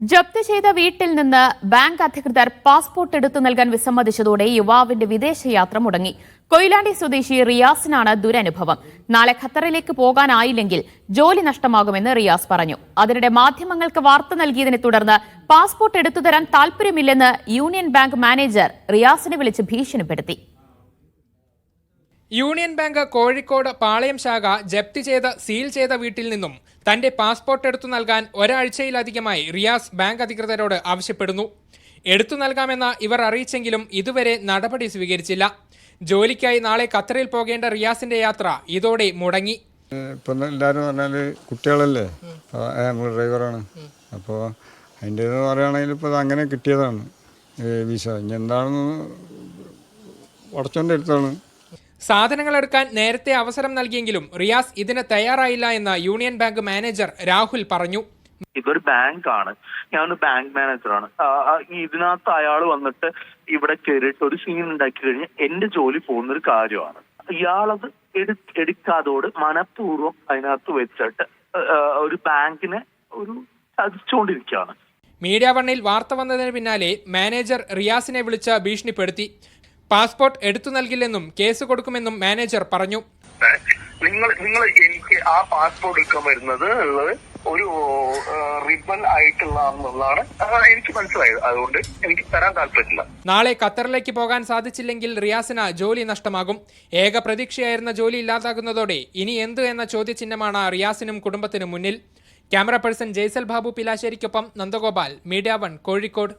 ജപ്തി ചെയ്ത വീട്ടിൽ നിന്ന് ബാങ്ക് അധികൃതർ പാസ്പോർട്ട് എടുത്തു നൽകാൻ വിസമ്മതിച്ചതോടെ യുവാവിന്റെ വിദേശയാത്ര മുടങ്ങി. കൊയിലാണ്ടി സ്വദേശി റിയാസിനാണ് ദുരനുഭവം. നാളെ ഖത്തറിലേക്ക് പോകാനായില്ലെങ്കിൽ ജോലി നഷ്ടമാകുമെന്ന് റിയാസ് പറഞ്ഞു. അതിനിടെ മാധ്യമങ്ങൾക്ക് വാർത്ത നൽകിയതിനെ തുടർന്ന് പാസ്പോർട്ട് എടുത്തു തരാൻ താൽപര്യമില്ലെന്ന് യൂണിയൻ ബാങ്ക് മാനേജർ റിയാസിനെ വിളിച്ച് ഭീഷണിപ്പെടുത്തി. യൂണിയൻ ബാങ്ക് കോഴിക്കോട് പാളയം ശാഖ ജപ്തി ചെയ്ത സീൽ ചെയ്ത വീട്ടിൽ നിന്നും തന്റെ പാസ്പോർട്ട് എടുത്തു നൽകാൻ ഒരാഴ്ചയിലധികമായി റിയാസ് ബാങ്ക് അധികൃതരോട് ആവശ്യപ്പെടുന്നു. എടുത്തു നൽകാമെന്ന് ഇവർ അറിയിച്ചെങ്കിലും ഇതുവരെ നടപടി സ്വീകരിച്ചില്ല. ജോലിക്കായി നാളെ ഖത്തറിൽ പോകേണ്ട റിയാസിന്റെ യാത്ര ഇതോടെ മുടങ്ങി. എല്ലാവരും കുട്ടികളല്ലേ? ഡ്രൈവറാണ്. അപ്പോൾ അങ്ങനെ കിട്ടിയതാണ്. വിസ. എന്താണെന്ന് ഉടച്ചോണ്ട് സാധനങ്ങൾ എടുക്കാൻ നേരത്തെ അവസരം നൽകിയെങ്കിലും റിയാസ് ഇതിന് തയ്യാറായില്ല എന്ന് യൂണിയൻ ബാങ്ക് മാനേജർ രാഹുൽ പറഞ്ഞു. ഇതൊരു ബാങ്ക് ആണ് ഞാനൊരു ബാങ്ക് മാനേജറാണ്. ഇതിനകത്ത് അയാൾ വന്നിട്ട് ഇവിടെ കയറിയിട്ട് ഒരു സീൻ ഉണ്ടാക്കി കഴിഞ്ഞാൽ എന്റെ ജോലി പോകുന്നൊരു കാര്യമാണ്. ഇയാളത് എടു എടുക്കാതോട് മനഃപൂർവം അതിനകത്ത് വെച്ചിട്ട് ഒരു ബാങ്കിനെ ഒരു ചതിച്ചുകൊണ്ടിരിക്കുകയാണ് മീഡിയ വണ്ണിൽ വാർത്ത വന്നതിന് പിന്നാലെ മാനേജർ റിയാസിനെ വിളിച്ച് ഭീഷണിപ്പെടുത്തി. പാസ്പോർട്ട് എടുത്തു നൽകില്ലെന്നും കേസ് കൊടുക്കുമെന്നും മാനേജർ പറഞ്ഞു. നിങ്ങൾ നിങ്ങൾ എനിക്ക് ആ പാസ്പോർട്ട് എടുക്കാൻ വരുന്നത് ഒരു റിബൺ ആയിട്ടുള്ളതാണെന്നുള്ളതാണ് എനിക്ക് മനസ്സിലായത്. അതുകൊണ്ട് എനിക്ക് തരാൻ താല്പര്യമില്ല. നാളെ ഖത്തറിലേക്ക് പോകാൻ സാധിച്ചില്ലെങ്കിൽ റിയാസിന് ജോലി നഷ്ടമാകും. ഏക പ്രതീക്ഷയായിരുന്ന ജോലി ഇല്ലാതാകുന്നതോടെ ഇനി എന്ത് എന്ന ചോദ്യചിഹ്നമാണ് റിയാസിനും കുടുംബത്തിനും മുന്നിൽ. ക്യാമറ പേഴ്സൺ ജയ്സൽ ബാബു പിലാശ്ശേരിക്കൊപ്പം നന്ദഗോപാൽ മീഡിയ വൺ കോഴിക്കോട്.